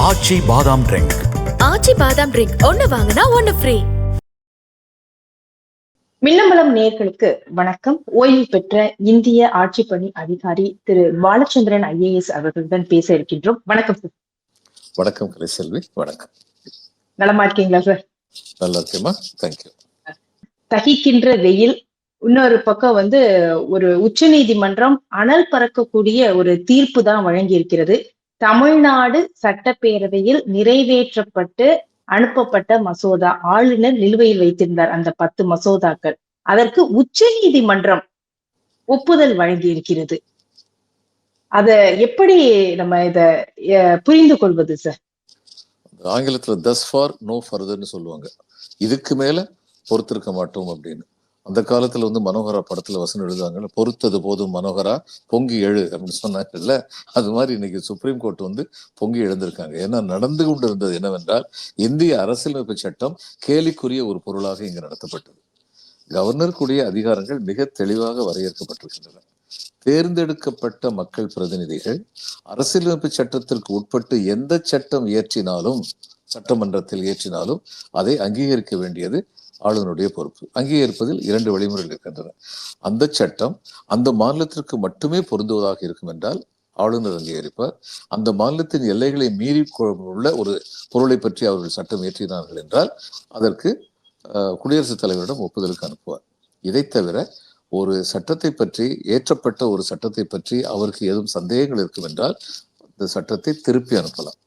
ஆச்சி பாதாம் ட்ரிங்க் ஆச்சி பாதாம் ட்ரிங்க் ஒன்னு வாங்கினா ஒன்னு ஃப்ரீ மின்னம்பலம் நேயர்களுக்கு வணக்கம். ஓய்வு பெற்ற இந்திய ஆட்சிப்பணி அதிகாரி திரு பாலச்சந்திரன் ஐஏஎஸ் அவர்களுடன் பேச இருக்கின்றோம். வணக்கம் சார். வணக்கம் கலைசெல்வி வணக்கம். நலமா இருக்கீங்களா சார்? நல்லா இருக்கேம்மா. தேங்க்யூ தகிக்கின்ற வெயில் இன்னொரு பக்கம் வந்து ஒரு உச்சநீதிமன்றம் அனல் பறக்கக்கூடிய ஒரு தீர்ப்பு தான் வழங்கி இருக்கிறது தமிழ்நாடு சட்டப்பேரவையில் நிறைவேற்றப்பட்டு அனுப்பப்பட்ட மசோதா. ஆளுநர் நிலுவையில் வைத்திருந்தார் அந்த பத்து மசோதாக்கள். அதற்கு உச்சநீதிமன்றம் ஒப்புதல் வழங்கி இருக்கிறது அத எப்படி நம்ம இத அஹ், புரிந்து கொள்வது சார்? ஆங்கிலத்துல தஸ் ஃபார் நோ ஃபர்தர்னு சொல்லுவாங்க. இதுக்கு மேல பொறுத்திருக்க மாட்டோம் அப்படின்னு. அந்த காலத்துல வந்து மனோகரா படத்துல வசனம் எழுதுவாங்கல்ல பொறுத்தது போதும் மனோகரா பொங்கி எழு அப்படின்னு சொன்னாங்கல்ல. அது மாதிரி இன்னைக்கு சுப்ரீம் கோர்ட் வந்து பொங்கி எழுந்திருக்காங்க. ஏன்னா நடந்து கொண்டு இருந்தது என்னவென்றால் இந்திய அரசியலமைப்பு சட்டம் கேலிக்குரிய ஒரு பொருளாக இங்கு நடத்தப்பட்டது. கவர்னருக்குரிய அதிகாரங்கள் மிக தெளிவாக வரையறுக்கப்பட்டிருக்கின்றன. தேர்ந்தெடுக்கப்பட்ட மக்கள் பிரதிநிதிகள் அரசியலமைப்பு சட்டத்திற்கு உட்பட்டு எந்த சட்டம் இயற்றினாலும் சட்டமன்றத்தில் இயற்றினாலும் அதை அங்கீகரிக்க வேண்டியது ஆளுநருடைய பொறுப்பு. அங்கே இருப்பதில் இரண்டு வழிமுறைகள் இருக்கின்றன. அந்த சட்டம் அந்த மாநிலத்திற்கு மட்டுமே பொருந்துவதாக இருக்கும் என்றால் ஆளுநர் அங்கீகரிப்பார். அந்த மாநிலத்தின் எல்லைகளை மீறி உள்ள ஒரு பொருளை பற்றி அவர்கள் சட்டம் இயற்றினார்கள் என்றால் அதற்கு குடியரசுத் தலைவரிடம் ஒப்புதலுக்கு அனுப்புவார். இதை தவிர ஒரு சட்டத்தை பற்றி ஏற்றப்பட்ட ஒரு சட்டத்தை பற்றி அவருக்கு ஏதும் சந்தேகங்கள் இருக்கும் என்றால் இந்த சட்டத்தை திருப்பி அனுப்பலாம்.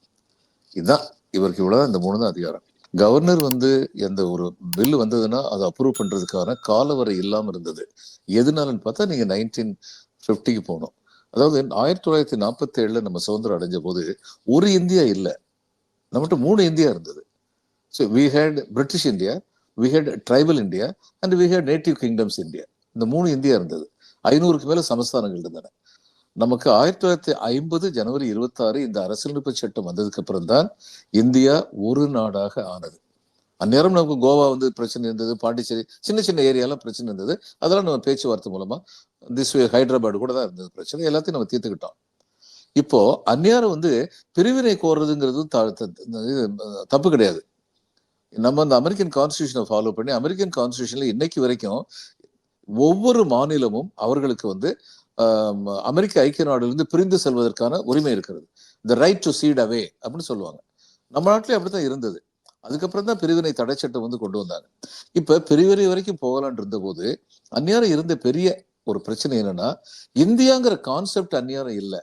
இதுதான் இவருக்கு இவ்வளவுதான் இந்த மூணு தான் அதிகாரம். கவர்னர் வந்து எந்த ஒரு பில் வந்ததுன்னா அதை அப்ரூவ் பண்றதுக்கான காலவரை இல்லாமல் இருந்தது. எதுனாலன்னு பார்த்தா நீங்க நைன்டீன் ஃபிஃப்டிக்கு போகணும். அதாவது ஆயிரத்தி தொள்ளாயிரத்தி நாற்பத்தி ஏழுல நம்ம சுதந்திரம் அடைஞ்ச போது ஒரு இந்தியா இல்லை. நம்மகிட்ட மூணு இந்தியா இருந்தது. So we had British India we had tribal India and we had native kingdoms India இந்த மூணு இந்தியா இருந்தது. ஐநூறுக்கு மேல சமஸ்தானங்கள் இருந்தன. நமக்கு ஆயிரத்தி தொள்ளாயிரத்தி ஐம்பது ஜனவரி இருபத்தி ஆறு இந்த அரசியலமைப்பு சட்டம் வந்ததுக்கு அப்புறம் தான் இந்தியா ஒரு நாடாக ஆனது. அந்நேரம் நமக்கு கோவா வந்து பிரச்சனை இருந்தது பாண்டிச்சேரி சின்ன சின்ன ஏரியாலாம் பிரச்சனை இருந்தது. அதெல்லாம் நம்ம பேச்சுவார்த்தை மூலமா திஸ் ஹைதராபாடு கூட தான் இருந்தது பிரச்சனை. எல்லாத்தையும் நம்ம தீர்த்துக்கிட்டோம். இப்போ அந்நியாரம் வந்து பிரிவினை கோர்றதுங்கிறது த- தப்பு கிடையாது. நம்ம அந்த அமெரிக்கன் கான்ஸ்டியூஷனை ஃபாலோ பண்ணி அமெரிக்கன் கான்ஸ்டியூஷன்ல இன்னைக்கு வரைக்கும் ஒவ்வொரு மாநிலமும் அவர்களுக்கு வந்து அமெரிக்க ஐக்கிய நாடுலேருந்து பிரிந்து செல்வதற்கான உரிமை இருக்கிறது. The right to secede away அப்படின்னு சொல்லுவாங்க. நம்ம நாட்டிலே அப்படித்தான் இருந்தது. அதுக்கப்புறம் தான் பிரிவினை தடை சட்டம் வந்து கொண்டு வந்தாங்க. இப்ப பிரிவினை வரைக்கும் போகலான் இருந்தபோது அந்நியாரம் இருந்த பெரிய ஒரு பிரச்சனை என்னன்னா இந்தியாங்கிற கான்செப்ட் அந்நியாரம் இல்லை.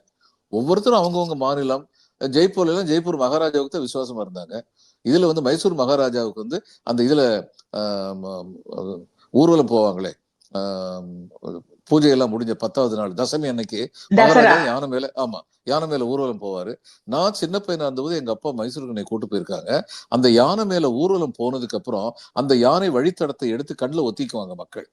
ஒவ்வொருத்தரும் அவங்கவுங்க மாநிலம் ஜெய்ப்பூர்ல எல்லாம் ஜெய்ப்பூர் மகாராஜாவுக்கு தான் விசுவாசமா இருந்தாங்க. இதுல வந்து மைசூர் மகாராஜாவுக்கு வந்து அந்த இதுல ஊர்வலம் போவாங்களே. பூஜையெல்லாம் முடிஞ்ச பத்தாவது நாள். தசமி அன்னைக்கு யானை மேல ஆமா யானை மேல ஊர்வலம் போவாரு. நான் சின்ன பையனா இருந்தபோது எங்க அப்பா மைசூருக்கு என்னை கூட்டு போயிருக்காங்க. அந்த யானை மேல ஊர்வலம் போனதுக்கு அப்புறம் அந்த யானை வழித்தடத்தை எடுத்து கண்ணுல ஒத்திக்குவாங்க மக்கள்.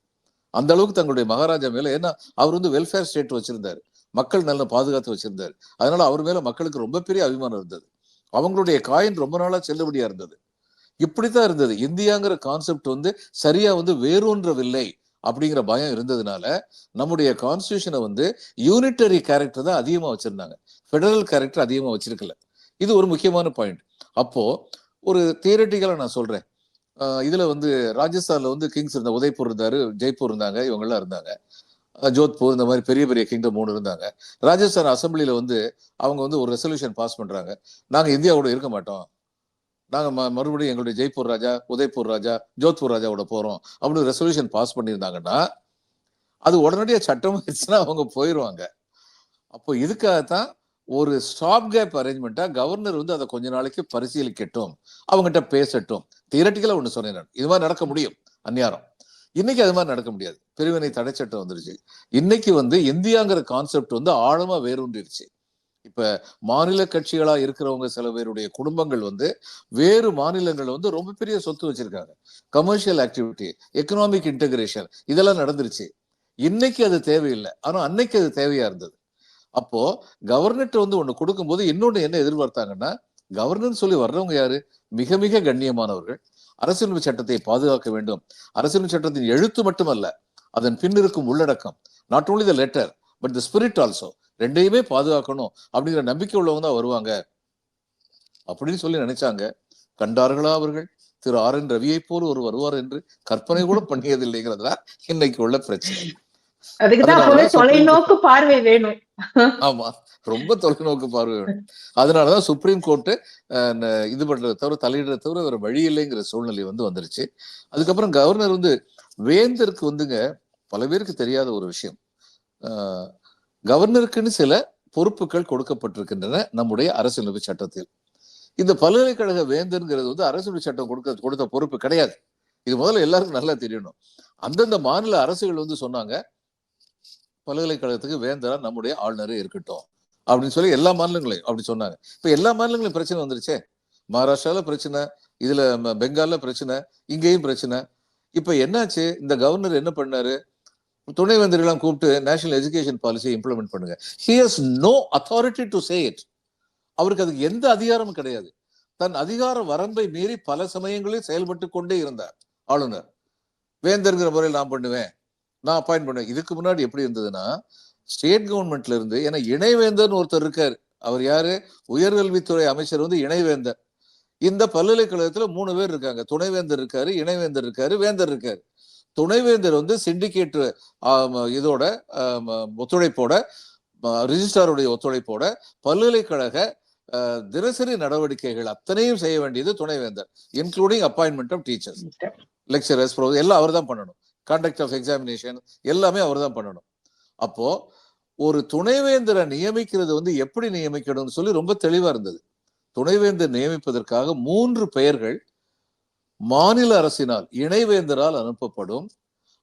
அந்த அளவுக்கு தங்களுடைய மகாராஜா மேல ஏன்னா அவர் வந்து வெல்ஃபேர் ஸ்டேட் வச்சிருந்தாரு. மக்கள் நல்ல பாதுகாத்து வச்சிருந்தாரு. அதனால அவர் மேல மக்களுக்கு ரொம்ப பெரிய அபிமானம் இருந்தது. அவங்களுடைய காயின் ரொம்ப நாளா செல்லுபடியா இருந்தது. இப்படித்தான் இருந்தது. இந்தியாங்கிற கான்செப்ட் வந்து சரியா வந்து வேரூன்றவில்லை. அப்படிங்கிற பயம் இருந்ததுனால நம்முடைய கான்ஸ்டியூஷனை வந்து யூனிட்டரி கேரக்டர் தான் அதிகமாக வச்சுருந்தாங்க. ஃபெடரல் கேரக்டர் அதிகமாக வச்சிருக்கல. இது ஒரு முக்கியமான பாயிண்ட் அப்போது ஒரு தியரட்டிக்கலாக நான் சொல்கிறேன் இதில் வந்து ராஜஸ்தானில் வந்து கிங்ஸ் இருந்த உதய்பூர் இருந்தார் ஜெய்ப்பூர் இருந்தாங்க இவங்கெல்லாம் இருந்தாங்க. ஜோத்பூர் இந்த மாதிரி பெரிய பெரிய கிங்டம் மூணு இருந்தாங்க. ராஜஸ்தான் அசம்பிளியில் வந்து அவங்க வந்து ஒரு ரெசல்யூஷன் பாஸ் பண்ணுறாங்க நாங்கள் இந்தியாவோட இருக்க மாட்டோம். நாங்க ம- மறுபடியும் எங்களுடைய ஜெய்ப்பூர் ராஜா உதய்பூர் ராஜா ஜோத்பூர் ராஜாவோட போறோம் அப்படின்னு ரெசல்யூஷன் பாஸ் பண்ணியிருந்தாங்கன்னா அது உடனடியாக சட்டம் ஆயிடுச்சுன்னா அவங்க போயிடுவாங்க அப்போ இதுக்காகத்தான் ஒரு ஸ்டாப் கேப் அரேஞ்ச்மெண்ட்டா கவர்னர் வந்து அதை கொஞ்ச நாளைக்கு பரிசீலிக்கட்டும் அவங்ககிட்ட பேசட்டும். தியரட்டிக்கலா ஒன்று சொன்னேன் நான். இது மாதிரி நடக்க முடியும் அந்நியாரம். இன்னைக்கு அது மாதிரி நடக்க முடியாது. பிரிவினை தடைச்சட்டம் வந்துருச்சு. இன்னைக்கு வந்து இந்தியாங்கிற கான்செப்ட் வந்து ஆழமா வேரூன்றிருச்சு. இப்ப மாநில கட்சிகளா இருக்கிறவங்க சில பேருடைய குடும்பங்கள் வந்து வேறு மாநிலங்கள் வந்து ரொம்ப பெரிய சொத்து வச்சிருக்காங்க. கமர்ஷியல் ஆக்டிவிட்டி எக்கனாமிக் இன்டகிரேஷன் இதெல்லாம் நடந்துருச்சு. இன்னைக்கு அது தேவையில்லை. ஆனா அன்னைக்கு அது தேவையா இருந்தது. அப்போ கவர்னர்ட்ட வந்து ஒண்ணு கொடுக்கும்போது இன்னொன்னு என்ன எதிர்பார்த்தாங்கன்னா கவர்னர் சொல்லி வர்றவங்க யாரு? மிக மிக கண்ணியமானவர்கள். அரசியலமைப்பு சட்டத்தை பாதுகாக்க வேண்டும். அரசியலமைப்பு சட்டத்தின் எழுத்து மட்டுமல்ல அதன் பின்னிருக்கும் உள்ளடக்கம் not only the letter but the spirit also ரெண்டையுமே பாதுகாக்கணும் அப்படிங்கிற நம்பிக்கை உள்ளவங்க தான் வருவாங்க. அப்படின்னு சொல்லி நினைச்சாங்க. கண்டார்களா அவர்கள்? திரு ஆர் என் ரவியை போல் ஒரு வருவார் என்று கற்பனை கூட பண்ணியதில்லைங்கிறதுல இன்னைக்கு உள்ள பிரச்சனை. அதுக்குதான் தொலைநோக்கு பார்வை வேணும். ஆமா ரொம்ப தொலைநோக்கு பார்வை வேணும். அதனாலதான் சுப்ரீம் கோர்ட்டு இது பண்றதை தவிர தலையிடுறத தவிர வேற வழி இல்லைங்கிற சூழ்நிலை வந்து வந்துருச்சு. அதுக்கப்புறம் கவர்னர் வந்து வேந்தருக்கு வந்துங்க பல பேருக்கு தெரியாத ஒரு விஷயம். கவர்னருக்குன்னு சில பொறுப்புகள் கொடுக்கப்பட்டிருக்கின்றன நம்முடைய அரசியலமைப்பு சட்டத்தில். இந்த பல்கலைக்கழக வேந்தர்ங்கிறது வந்து அரசியலமைப்பு சட்டம் கொடுக்க கொடுத்த பொறுப்பு கிடையாது. இது முதல்ல எல்லாருக்கும் நல்லா தெரியணும். அந்தந்த மாநில அரசுகள் வந்து சொன்னாங்க பல்கலைக்கழகத்துக்கு வேந்தரா நம்முடைய ஆளுநரே இருக்கட்டும். அப்படின்னு சொல்லி எல்லா மாநிலங்களையும் அப்படி சொன்னாங்க. இப்ப எல்லா மாநிலங்களையும் பிரச்சனை வந்துருச்சே. மகாராஷ்டிரால பிரச்சனை இதுல பெங்கால்ல பிரச்சனை இங்கேயும் பிரச்சனை. இப்ப என்னாச்சு? இந்த கவர்னர் என்ன பண்ணாரு? துணைவேந்தர்கள்லாம் கூப்பிட்டு நேஷனல் எஜுகேஷன் பாலிசியை இம்ப்ளிமெண்ட் பண்ணுங்க. He has no authority to say it அவருக்கு அதுக்கு எந்த அதிகாரமும் கிடையாது. தன் அதிகார வரம்பை மீறி பல சமயங்களில் செயல்பட்டு கொண்டே இருந்தார். ஆளுநர் வேந்தர்ங்கிற முறையில் நான் பண்ணுவேன். நான் அப்பாயிண்ட் பண்ணுவேன். இதுக்கு முன்னாடி எப்படி இருந்ததுன்னா ஸ்டேட் கவர்மெண்ட்ல இருந்து ஏன்னா இணைவேந்தர்னு ஒருத்தர் இருக்காரு. அவர் யாரு? உயர்கல்வித்துறை அமைச்சர் வந்து இணைவேந்தர். இந்த பல்கலைக்கழகத்துல மூணு பேர் இருக்காங்க. துணைவேந்தர் இருக்காரு இணைவேந்தர் இருக்காரு வேந்தர் இருக்காரு. துணைவேந்தர் வந்து சிண்டிகேட் இதோட ஒத்துழைப்போட ரிஜிஸ்ட்ராருடைய ஒத்துழைப்போட பல்கலைக்கழக தினசரி நடவடிக்கைகள் அத்தனையும் செய்ய வேண்டியது துணைவேந்தர் including appointment of teachers lecturers எல்லாம் அவர் தான் பண்ணணும். கான்டக்ட் ஆஃப் எக்ஸாமினேஷன் எல்லாமே அவர் தான் பண்ணணும். அப்போ ஒரு துணைவேந்தரை நியமிக்கிறது வந்து எப்படி நியமிக்கணும்னு சொல்லி ரொம்ப தெளிவா இருந்தது. துணைவேந்தர் நியமிப்பதற்காக மூன்று பெயர்கள் மாநில அரசினால் இணைவேந்தரால் அனுப்பப்படும்.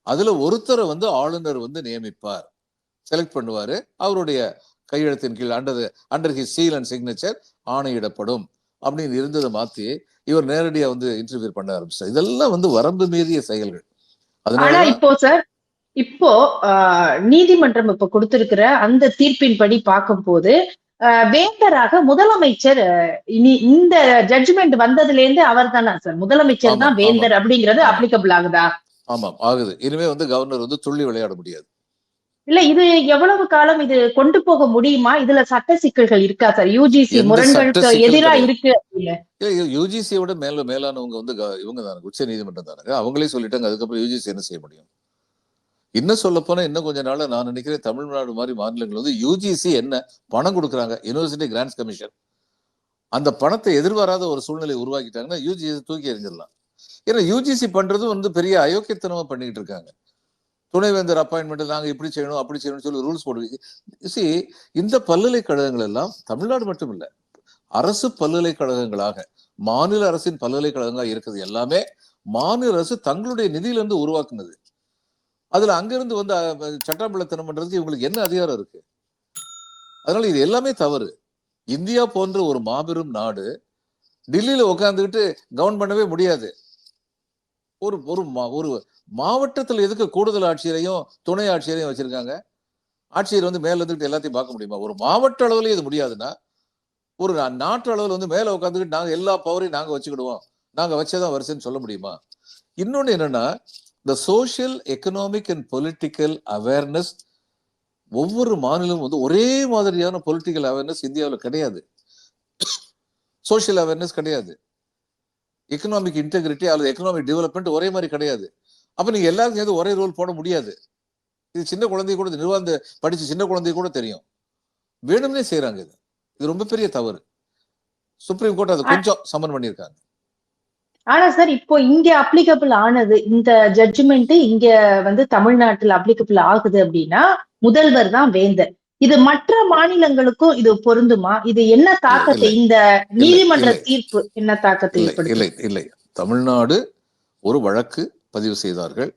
அதுல ஒருத்தரை வந்து ஆளுநர் வந்து நியமிப்பார். செலக்ட் பண்ணுவாரு. அவருடைய கையெழுத்தின் கீழ் under under his seal and signature ஆணையிடப்படும். அப்படின்னு இருந்ததை மாத்தி இவர் நேரடியா வந்து இன்டர்வியூ பண்ண ஆரம்பிச்சார். இதெல்லாம் வந்து வரம்பு மீறிய செயல்கள். அதனால இப்போ சார் இப்போ ஆஹ், நீதிமன்றம் இப்ப கொடுத்திருக்கிற அந்த தீர்ப்பின்படி பார்க்கும் போது வேந்தராக முதலமைச்சர் இனி இந்த ஜட்ஜ்மெண்ட் வந்ததுல இருந்து அவர் தானா சார் முதலமைச்சர் தான் வேந்தர் அப்படிங்கிறது. அப்ளிகபிள் ஆகுதா? ஆமாம் ஆகுது. இனிமே வந்து கவர்னர் வந்து துள்ளி விளையாட முடியாது. இல்ல இது எவ்வளவு காலம் இது கொண்டு போக முடியுமா? இதுல சட்ட சிக்கல்கள் இருக்கா சார் யூஜிசி முரண்களுக்கு சட்ட சிக்கலும் எதிரா கிடையாது. இருக்கு யூஜிசியோட மேல மேலானவங்க வந்து இவங்க தானே உச்ச நீதிமன்றம் தானே அவங்களே சொல்லிட்டாங்க அதுக்கப்புறம் யூஜிசி என்ன செய்ய முடியும்? இன்னும் சொல்ல போனா இன்னும் கொஞ்ச நாள்ல நான் நினைக்கிறேன் தமிழ்நாடு மாதிரி மாநிலங்கள் வந்து யூஜிசி என்ன பணம் கொடுக்குறாங்க யூனிவர்சிட்டி கிராண்ட்ஸ் கமிஷன் அந்த பணத்தை எதிர்பாராத ஒரு சூழ்நிலை உருவாக்கிட்டாங்கன்னா யூஜிசி தூக்கி எறிஞ்சிடலாம். ஏன்னா யூஜிசி பண்றது வந்து பெரிய அயோக்கியத்தனமா பண்ணிட்டு இருக்காங்க. துணைவேந்தர் அப்பாயின்மெண்ட் நாங்க இப்படி செய்யணும் அப்படி செய்யணும்னு சொல்லி ரூல்ஸ் போடுவீங்க சி இந்த பல்கலைக்கழகங்கள் எல்லாம் தமிழ்நாடு மட்டும் இல்ல அரசு பல்கலைக்கழகங்களாக மாநில அரசின் பல்கலைக்கழகங்களாக இருக்குது எல்லாமே மாநில அரசு தங்களுடைய நிதியிலிருந்து உருவாக்குனது. அதுல அங்கிருந்து வந்து அஹ், பண்றதுக்கு இவங்களுக்கு என்ன அதிகாரம் இருக்கு? அதனால இது எல்லாமே தவறு. இந்தியா போன்ற ஒரு மாபெரும் நாடு டெல்லியில உட்காந்துக்கிட்டு கவர்ன் பண்ணவே முடியாது. ஒரு ஒரு மா- ஒரு மாவட்டத்தில் எதுக்கு கூடுதல் ஆட்சியரையும் துணை ஆட்சியரையும் வச்சிருக்காங்க? ஆட்சியர் வந்து மேல இருந்துகிட்டு எல்லாத்தையும் பார்க்க முடியுமா? ஒரு மாவட்ட அளவுல இது முடியாதுன்னா ஒரு நாட்டு அளவில் வந்து மேல உட்காந்துக்கிட்டு நாங்க எல்லா பவரையும் நாங்க வச்சுக்கிடுவோம். நாங்க வச்சதான் வருஷன்னு சொல்ல முடியுமா? இன்னொன்னு என்னன்னா இந்த social economic and political awareness ஒவ்வொரு மாநிலமும் வந்து ஒரே மாதிரியான பொலிட்டிக்கல் அவேர்னஸ் இந்தியாவில் கிடையாது. சோஷியல் அவேர்னஸ் கிடையாது. எக்கனாமிக் இன்டெகிரிட்டி அல்லது எக்கனாமிக் டெவலப்மெண்ட் ஒரே மாதிரி கிடையாது. அப்ப நீங்க எல்லாருக்கும் சேர்ந்து ஒரே ரோல் போட முடியாது. இது சின்ன குழந்தை கூட நிர்வாக படிச்ச சின்ன குழந்தை கூட தெரியும். வேணும்னே செய்யறாங்க இது. இது ரொம்ப பெரிய தவறு. சுப்ரீம் கோர்ட் அதை கொஞ்சம் சம்மன் பண்ணியிருக்காங்க. ஆனா சார் இப்போ இங்க அப்ளிகபிள் ஆனது இந்த ஜட்ஜ்மெண்ட் இங்க வந்து தமிழ்நாட்டுல அப்ளிகபிள் ஆகுது அப்படின்னா முதல்வர் தான் வேந்தர். இது மற்ற மாநிலங்களுக்கும் இது பொருந்துமா? இது என்ன தாக்கத்தை. இந்த நீதிமன்ற. தீர்ப்பு என்ன தாக்கத்தை இல்லை இல்லை தமிழ்நாடு ஒரு வழக்கு பதிவு செய்தார்கள்.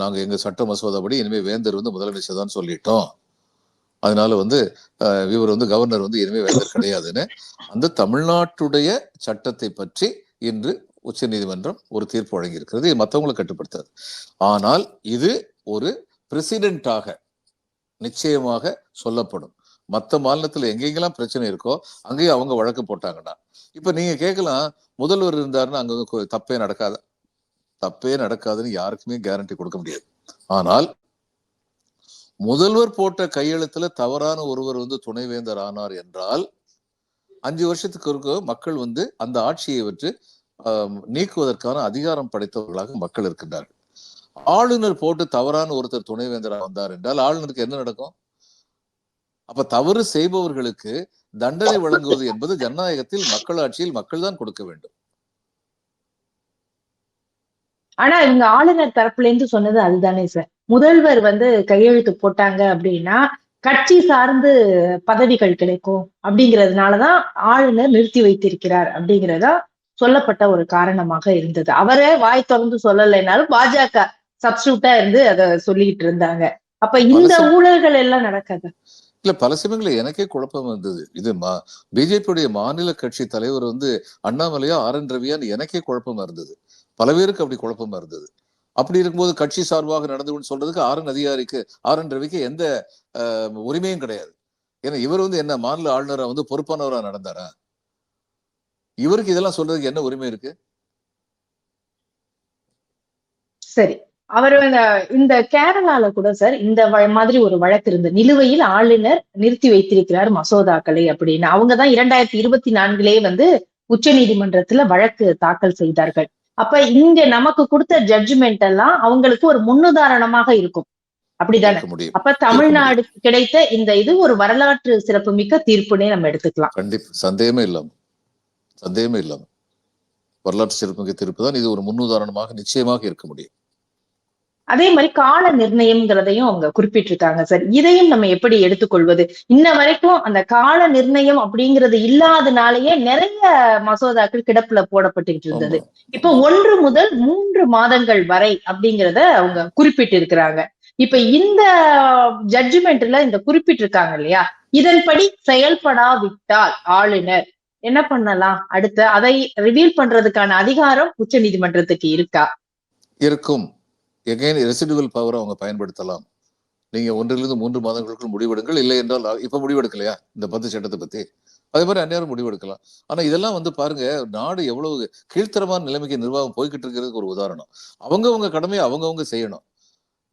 நாங்க எங்க சட்ட மசோதாபடி இனிமே வேந்தர் வந்து முதலமைச்சர் தான் சொல்லிட்டோம். அதனால வந்து இவர் வந்து கவர்னர் வந்து இனிமே வேந்தர் கிடையாதுன்னு. அந்த தமிழ்நாட்டுடைய சட்டத்தை பற்றி இன்று உச்ச நீதிமன்றம் ஒரு தீர்ப்பு வழங்கியிருக்கிறது. இது மற்றவங்களை கட்டுப்படுத்தாது. ஆனால் இது ஒரு பிரசிடென்ட்டாக நிச்சயமாக சொல்லப்படும். மற்ற மாநிலத்தில் எங்கெங்கெல்லாம் பிரச்சனை இருக்கோ அங்கேயும் அவங்க வழக்கு போட்டாங்கன்னா இப்ப நீங்க கேட்கலாம் முதல்வர் இருந்தாருன்னா அங்க தப்பே நடக்காது? தப்பே நடக்காதுன்னு யாருக்குமே கேரண்டி கொடுக்க முடியாது. ஆனால் முதல்வர் போட்ட கையெழுத்துல தவறான ஒருவர் வந்து துணைவேந்தர் ஆனார் என்றால் அஞ்சு வருஷத்துக்கு ஒருக்க மக்கள் வந்து அந்த ஆட்சியை வச்சு நீக்குவதற்கான அதிகாரம் படைத்தவர்களாக மக்கள் இருக்கின்றார்கள். ஆளுநர் போட்டு தவறான ஒருத்தர் துணைவேந்தராக வந்தார் என்றால் ஆளுநருக்கு என்ன நடக்கும்? அப்ப தவறு செய்பவர்களுக்கு தண்டனை வழங்குவது என்பது ஜனநாயகத்தில் மக்களாட்சியில் மக்கள் தான் கொடுக்க வேண்டும். ஆனா இவங்க ஆளுநர் தரப்புல இருந்து சொன்னது அதுதானே சார். முதல்வர் வந்து கையெழுத்து போட்டாங்க அப்படின்னா கட்சி சார்ந்து பதவிகள் கிடைக்கும் அப்படிங்கிறதுனாலதான் ஆளுநர் நிறுத்தி வைத்திருக்கிறார் அப்படிங்கிறதா சொல்லப்பட்ட ஒரு காரணமாக இருந்தது. அவரே வாய் திறந்து சொல்லலைனாலும் பாஜக சப்ஸ்டியூட்டா இருந்து அதை சொல்லிட்டு இருந்தாங்க. அப்ப இந்த ஊழல்கள் எல்லாம் நடக்காது? இல்ல பல சமயங்களில் எனக்கே குழப்பம் இருந்தது இது மா பிஜேபியுடைய மாநில கட்சி தலைவர் வந்து அண்ணாமலையா ஆர் என் ரவியான்னு எனக்கே குழப்பமா இருந்தது. பல பேருக்கு அப்படி குழப்பமா இருந்தது. அப்படி இருக்கும்போது கட்சி சார்பாக நடந்து சொல்றதுக்கு ஆர் என் அதிகாரிக்கு ஆர் என் ரவிக்கு எந்த உரிமையும் கிடையாது. ஏன்னா இவர் வந்து என்ன மாநில ஆளுநரா வந்து பொறுப்பானவரா நடந்தாரா? இவருக்கு இதெல்லாம் சொல்றதுக்கு என்ன உரிமை இருக்கு? சரி. அவர் இந்த கேரளால கூட சார் இந்த மாதிரி ஒரு வழக்கு இருந்து நிலுவையில் ஆளுநர் நிறுத்தி வைத்திருக்கிறார் மசோதாக்களை அப்படின்னு. அவங்கதான் இரண்டாயிரத்தி இருபத்தி நான்கிலே வந்து உச்சநீதிமன்றத்துல வழக்கு தாக்கல் செய்தார்கள். அப்ப இங்க நமக்கு கொடுத்த ஜட்ஜ்மெண்ட் எல்லாம் அவங்களுக்கு ஒரு முன்னுதாரணமாக இருக்கும். அப்படிதானே? அப்ப தமிழ்நாடு கிடைத்த இந்த இது ஒரு வரலாற்று சிறப்புமிக்க தீர்ப்புனே நம்ம எடுத்துக்கலாம். கண்டிப்பா. சந்தேகமே இல்லாம. சந்தேகமே இல்லாம வரலாற்று சிறப்புமிக்க தீர்ப்பு தான் இது ஒரு முன்னுதாரணமாக நிச்சயமாக இருக்க முடியும். அதே மாதிரி கால நிர்ணயம்ங்கிறதையும் அவங்க குறிப்பிட்டிருக்காங்க சார். இதையும் நம்ம எப்படி எடுத்துக்கொள்வது? இன்ன வரைக்கும் அந்த கால நிர்ணயம் அப்படிங்கிறது இல்லாதனாலேயே நிறைய மசோதாக்கள் கிடப்புல போடப்பட்டுக்கிட்டு இருந்தது. இப்ப ஒன்று முதல் மூன்று மாதங்கள் வரை அப்படிங்கிறத அவங்க குறிப்பிட்டு இருக்கிறாங்க இப்ப இந்த ஜட்ஜ்மெண்ட்ல இந்த குறிப்பிட்டிருக்காங்க இல்லையா? இதன்படி செயல்படாவிட்டால் ஆளுநர் என்ன பண்ணலாம்? அடுத்து அதை ரிவீல் பண்றதுக்கான அதிகாரம் உச்ச நீதிமன்றத்துக்கு இருக்கா? இருக்கும். எகைன் ரெசிடுவல் பவர் அவங்க பயன்படுத்தலாம். நீங்க ஒன்றிலிருந்து மூன்று மாதங்களுக்குள் முடிவெடுங்கள். இல்லை என்றால் இப்ப முடிவெடுக்கலையா? இந்த பத்து சட்டத்தை பத்தி. அதே மாதிரி அந்நேரம் முடிவெடுக்கலாம். ஆனா இதெல்லாம் வந்து பாருங்க நாடு எவ்வளவு கீழ்த்தரமான நிலைமைக்கு நிர்வாகம் போய்கிட்டு இருக்கிறதுக்கு ஒரு உதாரணம். அவங்கவுங்க கடமையை அவங்கவுங்க செய்யணும்.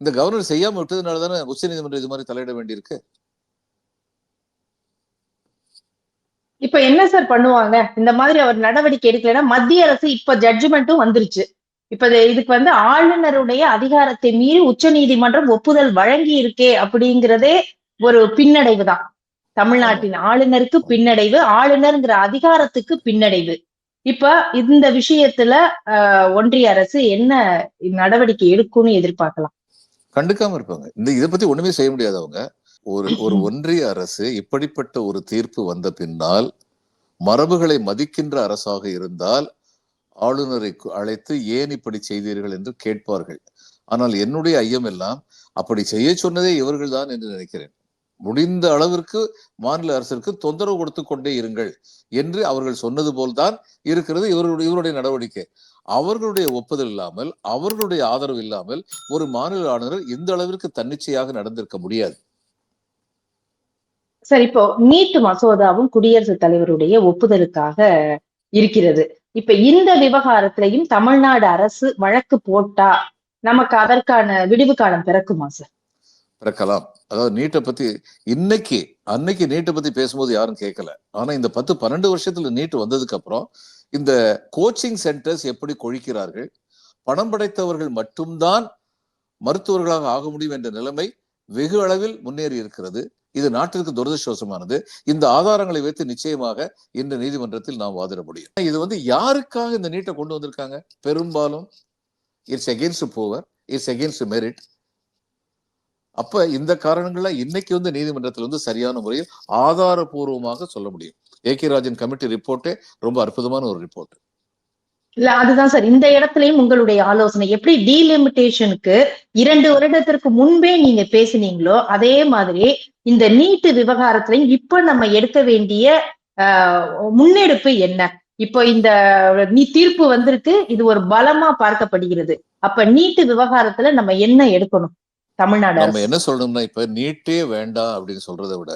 இந்த கவர்னர் செய்யாம விட்டதுனால தானே உச்ச நீதிமன்றம் இது மாதிரி தலையிட வேண்டியிருக்கு? இப்ப என்ன சார் பண்ணுவாங்க? இந்த மாதிரி அவர் நடவடிக்கை எடுக்கலைன்னா மத்திய அரசு இப்ப ஜட்ஜ்மெண்ட்டும் வந்துருச்சு. இப்ப இதுக்கு வந்து ஆளுநருடைய அதிகாரத்தை மீறி உச்சநீதிமன்றம் ஒப்புதல் வழங்கி இருக்கே அப்படிங்கிறதே ஒரு பின்னடைவு தான். தமிழ்நாட்டின் ஆளுநருக்கு பின்னடைவு ஆளுநர்ங்கிற அதிகாரத்துக்கு பின்னடைவு. இப்ப இந்த விஷயத்துல ஆஹ், ஒன்றிய அரசு என்ன நடவடிக்கை எடுக்கும்னு எதிர்பார்க்கலாம்? கண்டுக்காம இருப்பாங்க. இந்த இதை பத்தி ஒண்ணுமே செய்ய முடியாது அவங்க. ஒரு ஒரு ஒன்றிய அரசு இப்படிப்பட்ட ஒரு தீர்ப்பு வந்த பின்னால் மரபுகளை மதிக்கின்ற அரசாக இருந்தால் ஆளுநரை அழைத்து ஏன் இப்படி செய்தீர்கள் என்று கேட்பார்கள். ஆனால் என்னுடைய ஐயம் எல்லாம் அப்படி செய்ய சொன்னதே இவர்கள் தான் என்று நினைக்கிறேன். முடிந்த அளவிற்கு மாநில அரசிற்கு தொந்தரவு கொடுத்து கொண்டே இருங்கள் என்று அவர்கள் சொன்னது போல்தான் இருக்கிறது இவர்களுடைய இவருடைய நடவடிக்கை. அவர்களுடைய ஒப்புதல் இல்லாமல் அவர்களுடைய ஆதரவு இல்லாமல் ஒரு மாநில ஆளுநர் இந்த அளவிற்கு தன்னிச்சையாக நடந்திருக்க முடியாது. சார் இப்போ நீட் மசோதாவும் குடியரசுத் தலைவருடைய ஒப்புதலுக்காக இருக்கிறது. இப்ப இந்த விவகாரத்திலையும் தமிழ்நாடு அரசு வழக்கு போட்டா நமக்கு அதற்கான விடிவு காலம் பிறக்குமா சார்? பிறக்கலாம். அதாவது நீட்டை பத்தி இன்னைக்கு அன்னைக்கு நீட்டை பத்தி பேசும்போது யாரும் கேட்கல. ஆனா இந்த பத்து பன்னெண்டு வருஷத்துல நீட் வந்ததுக்கு அப்புறம் இந்த கோச்சிங் சென்டர்ஸ் எப்படி கொழிக்கிறார்கள் பணம் படைத்தவர்கள் மட்டும்தான் மருத்துவர்களாக ஆக முடியும் என்ற நிலைமை வெகு அளவில் முன்னேறி இருக்கிறது. இது நாட்டிற்கு துரதிருஷ்டவசமானது. இந்த ஆதாரங்களை வைத்து நிச்சயமாக இந்த நீதிமன்றத்தில் நாம் வாதிட முடியும். இது வந்து யாருக்காக இந்த நீட்டை கொண்டு வந்திருக்காங்க? பெரும்பாலும் it's against poor it's against merit அப்ப இந்த காரணங்கள இன்னைக்கு வந்து நீதிமன்றத்தில் வந்து சரியான முறையில் ஆதாரபூர்வமாக சொல்ல முடியும். ஏ கே ராஜன் கமிட்டி ரிப்போர்ட்டே ரொம்ப அற்புதமான ஒரு ரிப்போர்ட். இல்ல அதுதான் சார். இந்த இடத்துலயும் உங்களுடைய ஆலோசனை. எப்படி டீலிமிட்டேஷனுக்கு இரண்டு வருடத்திற்கு முன்பே நீங்க பேசுனீங்களோ அதே மாதிரி இந்த நீட்டு விவகாரத்திலையும் இப்ப நம்ம எடுக்க வேண்டிய முன்னெடுப்பு என்ன? இப்போ இந்த நீ தீர்ப்பு வந்திருக்கு இது ஒரு பலமா பார்க்கப்படுகிறது. அப்ப நீட்டு விவகாரத்துல நம்ம என்ன எடுக்கணும்? தமிழ்நாடு நம்ம என்ன சொல்லணும்னா இப்ப நீட்டே வேண்டாம் அப்படின்னு சொல்றதை விட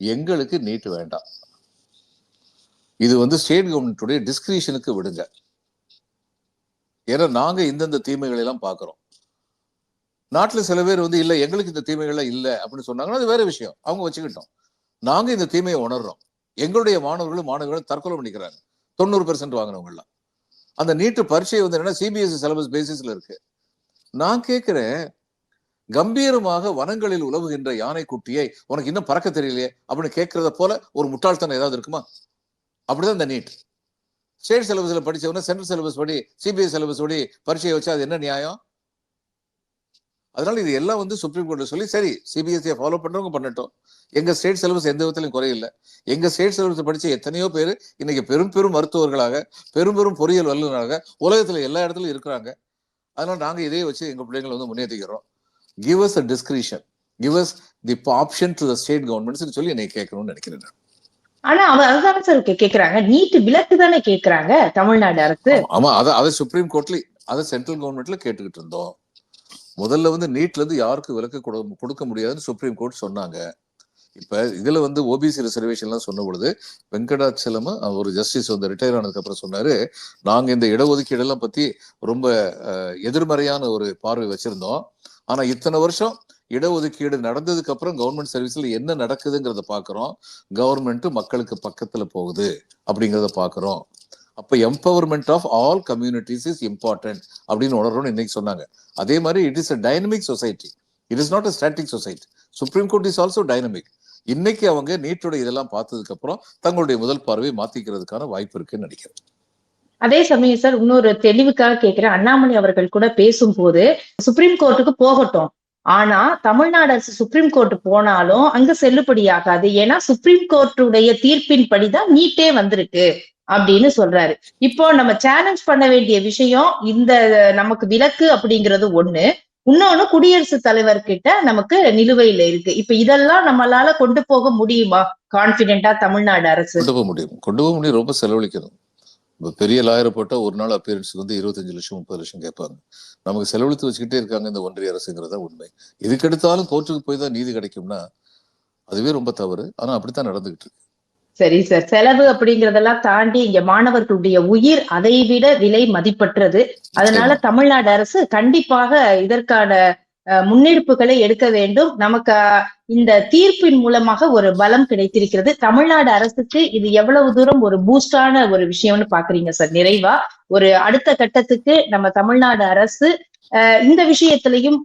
எங்களுக்கு நீட் வேண்டாம். இது வந்து ஸ்டேட் கவர்மெண்ட்டுடைய டிஸ்கிரிஷனுக்கு விடுங்க. ஏன்னா நாங்க இந்தந்த தீமைகளை எல்லாம் பாக்குறோம் நாட்டுல சில பேர் வந்து இல்ல எங்களுக்கு இந்த தீமைகள்லாம் இல்ல அப்படின்னு சொன்னாங்கன்னா அது வேற விஷயம். அவங்க வச்சுக்கிட்டோம். நாங்க இந்த தீமையை உணர்றோம். எங்களுடைய மாணவர்களும் மாணவர்களும் தற்கொலை பண்ணிக்கிறாங்க. தொண்ணூறு பெர்சென்ட் வாங்கினவங்கலாம் அந்த நீட்டு பரீட்சை வந்து என்னன்னா சிபிஎஸ்இ சிலபஸ் பேசிஸ்ல இருக்கு. நான் கேட்கிறேன் கம்பீரமாக வனங்களில் உலவுகின்ற யானை குட்டியை உனக்கு இன்னும் பறக்க தெரியலையே? அப்படின்னு கேட்கறத போல ஒரு முட்டாள்தனம் ஏதாவது இருக்குமா? அப்படிதான் இந்த நீட். ஸ்டேட் சிலபஸில் படிச்சவன சென்ட்ரல் சிலபஸ் படி சிபிஎஸ் சிலபஸ் படி பரீட்சையை வச்சா அது என்ன நியாயம்? அதனால இது எல்லாம் வந்து சுப்ரீம் கோர்ட்டில் சொல்லி சரி சிபிஎஸ்சியை ஃபாலோ பண்ணுறவங்க பண்ணட்டும். எங்கள் ஸ்டேட் சிலபஸ் எந்த விதத்திலும் குறையில்லை. எங்கள் ஸ்டேட் சிலபஸ் படித்த எத்தனையோ பேர் இன்னைக்கு பெரும் பெரும் மருத்துவர்களாக பெரும் பெரும் பொறியியல் வல்லுநராக உலகத்தில் எல்லா இடத்துலையும் இருக்கிறாங்க. அதனால் நாங்கள் இதே வச்சு எங்கள் பிள்ளைங்களை வந்து முன்னேற்றிக்கிறோம் give us a discretion give us the option to the state governments சொல்லி என்னை கேட்கணும்னு நினைக்கிறேன் நான். ஆனா அவ அதுதானே சார் கேக்குறாங்க. நீட்டு விலக்கு தானே கேக்குறாங்க தமிழ்நாடு அரசு. ஆமா, அத அதை சுப்ரீம் கோர்ட்ல அத சென்ட்ரல் கவர்மெண்ட்ல கேட்டுக்கிட்டு இருந்தோம். முதல்ல வந்து நீட்ல இருந்து யாருக்கு விலக்கு கொடுக்க முடியாதுன்னு சுப்ரீம் கோர்ட் சொன்னாங்க. இப்ப இதுல வந்து ஓபிசி ரிசர்வேஷன் எல்லாம் சொன்ன பொழுது வெங்கடாச்சலம் ஒரு ஜஸ்டிஸ் வந்து ரிட்டையர் ஆனதுக்கு அப்புறம் சொன்னாரு நாங்க இந்த இடஒதுக்கீடு எல்லாம் பத்தி ரொம்ப எதிர்மறையான ஒரு பார்வை வச்சிருந்தோம். ஆனா இத்தனை வருஷம் இடஒதுக்கீடு நடந்ததுக்கு அப்புறம் கவர்மெண்ட் சர்வீஸ்ல என்ன நடக்குதுங்கிறத பாக்குறோம். கவர்மெண்ட் மக்களுக்கு பக்கத்துல போகுது அப்படிங்கிறத பாக்குறோம். அப்ப empowerment of all communities is important அப்படின்னு உணர்றோம்னு இன்னைக்கு சொன்னாங்க. அதே மாதிரி it is a dynamic society it is not a static society supreme court is also dynamic இன்னைக்கு அவங்க நீட்டோட இதெல்லாம் பார்த்ததுக்கு அப்புறம் தங்களுடைய முதல் பார்வையை மாத்திக்கிறதுக்கான வாய்ப்பு இருக்குன்னு நினைக்கிறேன். அதே சமயம் சார் இன்னொரு தெளிவுக்காக கேட்கிறேன் அண்ணாமலை அவர்கள் கூட பேசும்போது சுப்ரீம் கோர்ட்டுக்கு போகட்டும். ஆனா தமிழ்நாடு அரசு சுப்ரீம் கோர்ட் போனாலும் அங்க செல்லுபடியாகாது. ஏன்னா சுப்ரீம் கோர்ட்டுடைய தீர்ப்பின் படிதான் நீட்டே வந்திருக்கு அப்படின்னு சொல்றாரு. இப்போ நம்ம சேலஞ்ச் பண்ண வேண்டிய விஷயம் இந்த நமக்கு விலக்கு அப்படிங்கிறது ஒண்ணு. இன்னொன்னு குடியரசுத் தலைவர் கிட்ட நமக்கு நிலுவையில இருக்கு. இப்ப இதெல்லாம் நம்மளால கொண்டு போக முடியுமா? கான்பிடென்டா தமிழ்நாடு அரசு. கொண்டு போக முடியும். கொண்டு போக முடியும் ரொம்ப செலவழிக்கணும். இப்ப பெரிய லாயர் போட்டா ஒரு நாள் அப்பியரன்ஸுக்கு வந்து இருபத்தஞ்சு லட்சம் முப்பது லட்சம் கேட்பாங்க. நமக்கு செலவழித்து வச்சுக்கிட்டே இருக்காங்க இந்த ஒன்றிய அரசுங்கிறதா உண்மை. இதுக்கெடுத்தாலும் கோர்ட்டுக்கு போய் தான் நீதி கிடைக்கும்னா அதுவே ரொம்ப தவறு. ஆனா அப்படித்தான் நடந்துகிட்டு இருக்கு. சரி சார் செலவு அப்படிங்கறதெல்லாம் தாண்டி இங்க மாணவர்களுடைய உயிர் அதை விட விலை மதிப்பற்றது. அதனால தமிழ்நாடு அரசு கண்டிப்பாக இதற்கான முன்னெடுப்புகளை எடுக்க வேண்டும். நமக்கு இந்த தீர்ப்பின் மூலமாக ஒரு பலம் கிடைத்திருக்கிறது. தமிழ்நாடு அரசுக்கு இது எவ்வளவு தூரம் ஒரு பூஸ்டான ஒரு விஷயம்னு பாக்குறீங்க சார் நிறைவா? ஒரு அடுத்த கட்டத்துக்கு நம்ம தமிழ்நாடு அரசு இந்த விஷயத்திலையும்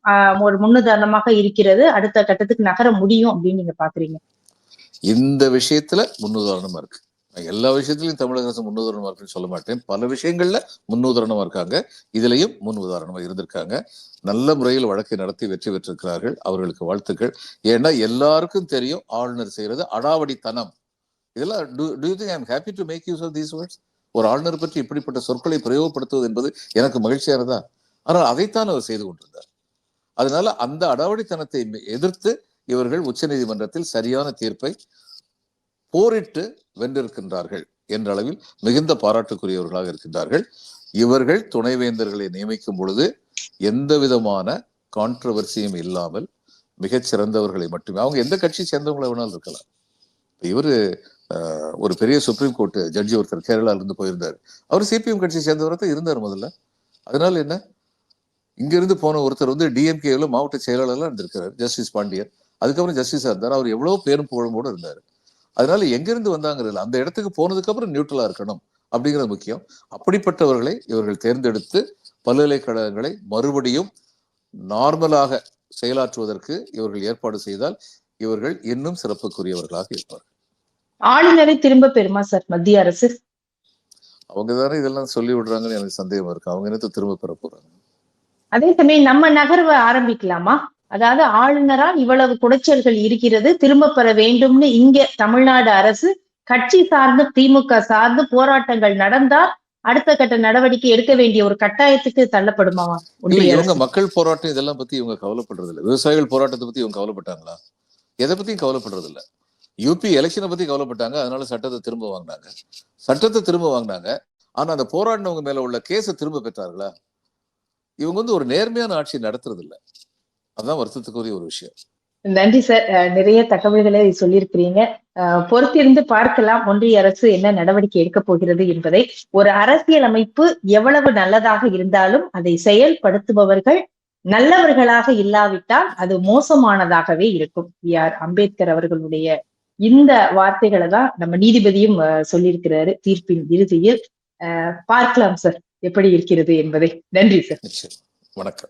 ஒரு முன்னுதாரணமாக இருக்கிறது. அடுத்த கட்டத்துக்கு நகர முடியும் அப்படின்னு நீங்க பாக்குறீங்க. இந்த விஷயத்துல முன்னுதாரணமா இருக்கு. எல்லா விஷயத்திலையும் தமிழக அரசு முன்னுதாரணமா இருக்குன்னு சொல்ல மாட்டேன். பல விஷயங்கள்ல முன்னுதாரணமா இருக்காங்க. இதுலயும் முன் உதாரணமா இருந்திருக்காங்க. நல்ல முறையில் வழக்கை நடத்தி வெற்றி பெற்றிருக்கிறார்கள். அவர்களுக்கு வாழ்த்துக்கள். ஏன்னா எல்லாருக்கும் தெரியும் ஆளுநர் செய்யறது அடாவடித்தனம். இதெல்லாம் to think I'm happy to make use of these words ஒரு ஆளுநர் பற்றி இப்படிப்பட்ட சொற்களை பிரயோகப்படுத்துவது என்பது எனக்கு மகிழ்ச்சியானதா? ஆனால் அதைத்தான் அவர் செய்து கொண்டிருந்தார். அதனால அந்த அடாவடித்தனத்தை எதிர்த்து இவர்கள் உச்சநீதிமன்றத்தில் சரியான தீர்ப்பை போரிட்டு வென்றிருக்கின்றார்கள் என்ற அளவில் மிகுந்த பாராட்டுக்குரியவர்களாக இருக்கின்றார்கள். இவர்கள் துணைவேந்தர்களை நியமிக்கும் பொழுது எந்த விதமான கான்ட்ரவர்சியும் இல்லாமல் மிகச் சிறந்தவர்களை மட்டுமே அவங்க எந்த கட்சி சேர்ந்தவங்களை வேணாலும் இருக்கலாம். இவரு ஒரு பெரிய சுப்ரீம் கோர்ட் ஜட்ஜி ஒருத்தர் கேரளால இருந்து போயிருந்தார். அவர் சிபிஎம் கட்சி சேர்ந்தவரை தான் இருந்தார் முதல்ல. அதனால என்ன? இங்கிருந்து போன ஒருத்தர் வந்து டிஎம்கேல மாவட்ட செயலாளர்லாம் இருந்திருக்கிறார் ஜஸ்டிஸ் பாண்டியன் அதுக்கப்புறம் ஜஸ்டிஸா இருந்தார். அவர் எவ்வளவு பேரும் புகழும்போடு இருந்தார். அதனால எங்கிருந்து வந்தாங்கிறது அந்த இடத்துக்கு போனதுக்கு அப்புறம் நியூட்ரலா இருக்கணும் அப்படிங்கிறது முக்கியம். அப்படிப்பட்டவர்களை இவர்கள் தேர்ந்தெடுத்து பல்கலைக்கழகங்களை மறுபடியும் நார்மலாக செயலாற்றுவதற்கு இவர்கள் ஏற்பாடு செய்தால் இவர்கள் இன்னும் சிறப்புக்குரியவர்களாக இருப்பார்கள். ஆளுநரை திரும்ப பெறுமா சார் மத்திய அரசு? அவங்க தானே இதெல்லாம் சொல்லி விடுறாங்கன்னு எனக்கு சந்தேகம் இருக்கு. அவங்க என்னத்தை திரும்ப பெற போறாங்க? அதே சமயம் நம்ம நகர்வை ஆரம்பிக்கலாமா? அதாவது ஆளுநரால் இவ்வளவு குடைச்சல்கள் இருக்கிறது திரும்ப பெற வேண்டும்னு இங்க தமிழ்நாடு அரசு கட்சி சார்ந்து திமுக சார்ந்து போராட்டங்கள் நடந்தால் அடுத்த கட்ட நடவடிக்கை எடுக்க வேண்டிய ஒரு கட்டாயத்துக்கு ஒன்றிய இவங்க? மக்கள் போராட்டம் இதெல்லாம் பத்தி இவங்க கவலைப்படுறது இல்ல. விவசாயிகள் போராட்டத்தை பத்தி இவங்க கவலைப்பட்டாங்களா? எதை பத்தியும் கவலைப்படுறது இல்ல. யூபி எலெக்ஷனை பத்தி கவலைப்பட்டாங்க அதனால சட்டத்தை திரும்ப வாங்கினாங்க. சட்டத்தை திரும்ப வாங்கினாங்க ஆனா அந்த போராடினவங்க மேல உள்ள கேஸை திரும்ப பெற்றார்களா? இவங்க வந்து ஒரு நேர்மையான ஆட்சி நடத்துறது இல்ல அதுதான் வருத்தத்துக்குரிய ஒரு விஷயம். நன்றி சார். நிறைய தகவல்களை சொல்லியிருக்கிறீங்க. பொறுத்திருந்து பார்க்கலாம். ஒன்றிய அரசு என்ன நடவடிக்கை எடுக்க போகிறது என்பதை. ஒரு அரசியல் அமைப்பு எவ்வளவு நல்லதாக இருந்தாலும் அதை செயல்படுத்துபவர்கள் நல்லவர்களாக இல்லாவிட்டால் அது மோசமானதாகவே இருக்கும். வி ஆர் அம்பேத்கர் அவர்களுடைய இந்த வார்த்தைகளை தான் நம்ம நீதிபதியும் சொல்லியிருக்கிறாரு தீர்ப்பின் இறுதியில். பார்க்கலாம் சார். எப்படி இருக்கிறது என்பதை. நன்றி சார். வணக்கம்.